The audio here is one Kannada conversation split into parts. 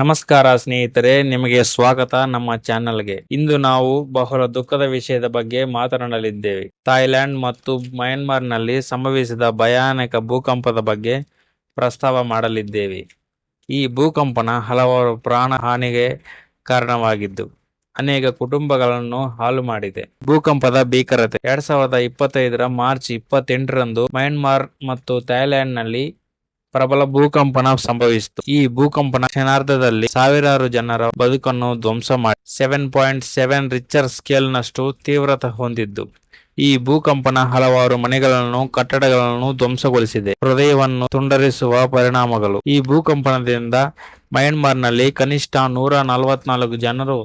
ನಮಸ್ಕಾರ ಸ್ನೇಹಿತರೆ, ನಿಮಗೆ ಸ್ವಾಗತ ನಮ್ಮ ಚಾನೆಲ್ಗೆ. ಇಂದು ನಾವು ಬಹಳ ದುಃಖದ ವಿಷಯದ ಬಗ್ಗೆ ಮಾತನಾಡಲಿದ್ದೇವೆ. ಥಾಯ್ಲೆಂಡ್ ಮತ್ತು ಮಯನ್ಮಾರ್ನಲ್ಲಿ ಸಂಭವಿಸಿದ ಭಯಾನಕ ಭೂಕಂಪದ ಬಗ್ಗೆ ಪ್ರಸ್ತಾವ ಮಾಡಲಿದ್ದೇವೆ. ಈ ಭೂಕಂಪನ ಹಲವಾರು ಪ್ರಾಣ ಹಾನಿಗೆ ಕಾರಣವಾಗಿದ್ದು, ಅನೇಕ ಕುಟುಂಬಗಳನ್ನು ಹಾಳು ಮಾಡಿದೆ. ಭೂಕಂಪದ ಭೀಕರತೆ ಎರಡ್ ಸಾವಿರದ ಇಪ್ಪತ್ತೈದರ ಮಾರ್ಚ್ ಇಪ್ಪತ್ತೆಂಟರಂದು ಮಯನ್ಮಾರ್ ಮತ್ತು ಥಾಯ್ಲೆಂಡ್ನಲ್ಲಿ ಪ್ರಬಲ ಭೂಕಂಪನ ಸಂಭವಿಸಿತು. ಈ ಭೂಕಂಪನ ಕ್ಷಣಾರ್ಧದಲ್ಲಿ ಸಾವಿರಾರು ಜನರ ಬದುಕನ್ನು ಧ್ವಂಸ ಮಾಡಿ seven point seven Richter scale ನಷ್ಟು ತೀವ್ರತೆ ಹೊಂದಿದ್ದು. ಈ ಭೂಕಂಪನ ಹಲವಾರು ಮನೆಗಳನ್ನು, ಕಟ್ಟಡಗಳನ್ನು ಧ್ವಂಸಗೊಳಿಸಿದೆ. ಹೃದಯವನ್ನು ತುಂಡರಿಸುವ ಪರಿಣಾಮಗಳು. ಈ ಭೂಕಂಪನದಿಂದ ಮಯನ್ಮಾರ್ನಲ್ಲಿ ಕನಿಷ್ಠ ನೂರ ನಲವತ್ನಾಲ್ಕು ಜನರು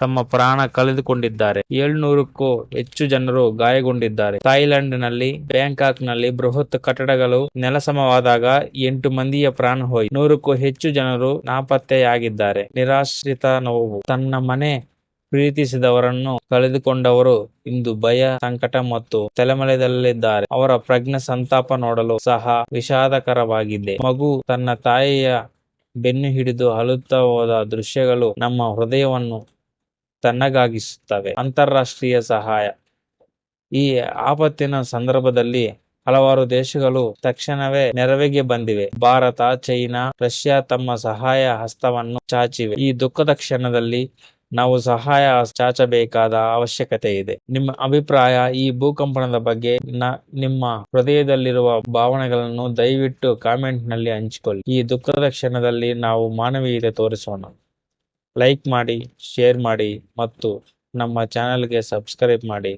ತಮ್ಮ ಪ್ರಾಣ ಕಳೆದುಕೊಂಡಿದ್ದಾರೆ. ಏಳ್ನೂರಕ್ಕೂ ಹೆಚ್ಚು ಜನರು ಗಾಯಗೊಂಡಿದ್ದಾರೆ. ಥೈಲ್ಯಾಂಡ್ನಲ್ಲಿ ಬ್ಯಾಂಕಾಕ್ನಲ್ಲಿ ಬೃಹತ್ ಕಟ್ಟಡಗಳು ನೆಲಸಮವಾದಾಗ ಎಂಟು ಮಂದಿಯ ಪ್ರಾಣ ಹೋಯಿ ನೂರಕ್ಕೂ ಹೆಚ್ಚು ಜನರು ನಾಪತ್ತೆಯಾಗಿದ್ದಾರೆ. ನಿರಾಶ್ರಿತ ನೋವು. ತನ್ನ ಮನೆ ಪ್ರೀತಿಸಿದವರನ್ನು ಕಳೆದುಕೊಂಡವರು ಇಂದು ಭಯ, ಸಂಕಟ ಮತ್ತು ತಲೆಮಲೆದಲ್ಲಿದ್ದಾರೆ ಅವರ ಪ್ರಜ್ಞೆ ಸಂತಾಪ ನೋಡಲು ಸಹ ವಿಷಾದಕರವಾಗಿದೆ. ಮಗು ತನ್ನ ತಾಯಿಯ ಬೆನ್ನು ಹಿಡಿದು ಅಳುತ್ತಾ ಹೋದ ದೃಶ್ಯಗಳು ನಮ್ಮ ಹೃದಯವನ್ನು ತಣ್ಣಗಾಗಿಸುತ್ತವೆ ಅಂತಾರಾಷ್ಟ್ರೀಯ ಸಹಾಯ. ಈ ಆಪತ್ತಿನ ಸಂದರ್ಭದಲ್ಲಿ ಹಲವಾರು ದೇಶಗಳು ತಕ್ಷಣವೇ ನೆರವಿಗೆ ಬಂದಿವೆ. ಭಾರತ, ಚೈನಾ, ರಷ್ಯಾ ತಮ್ಮ ಸಹಾಯ ಹಸ್ತವನ್ನು ಚಾಚಿವೆ. ಈ ದುಃಖದ ಕ್ಷಣದಲ್ಲಿ ನಾವು ಸಹಾಯ ಚಾಚಬೇಕಾದ ಅವಶ್ಯಕತೆ ಇದೆ. ನಿಮ್ಮ ಅಭಿಪ್ರಾಯ ಈ ಭೂಕಂಪನದ ಬಗ್ಗೆ ನಿಮ್ಮ ಹೃದಯದಲ್ಲಿರುವ ಭಾವನೆಗಳನ್ನು ದಯವಿಟ್ಟು ಕಾಮೆಂಟ್ನಲ್ಲಿ ಹಂಚಿಕೊಳ್ಳಿ. ಈ ದುಃಖದ ಕ್ಷಣದಲ್ಲಿ ನಾವು ಮಾನವೀಯತೆ ತೋರಿಸೋಣ. ಲೈಕ್ ಮಾಡಿ ಶೇರ್ ಮಾಡಿ ಮತ್ತು ನಮ್ಮ ಚಾನೆಲ್ಗೆ ಸಬ್ಸ್ಕ್ರೈಬ್ ಮಾಡಿ.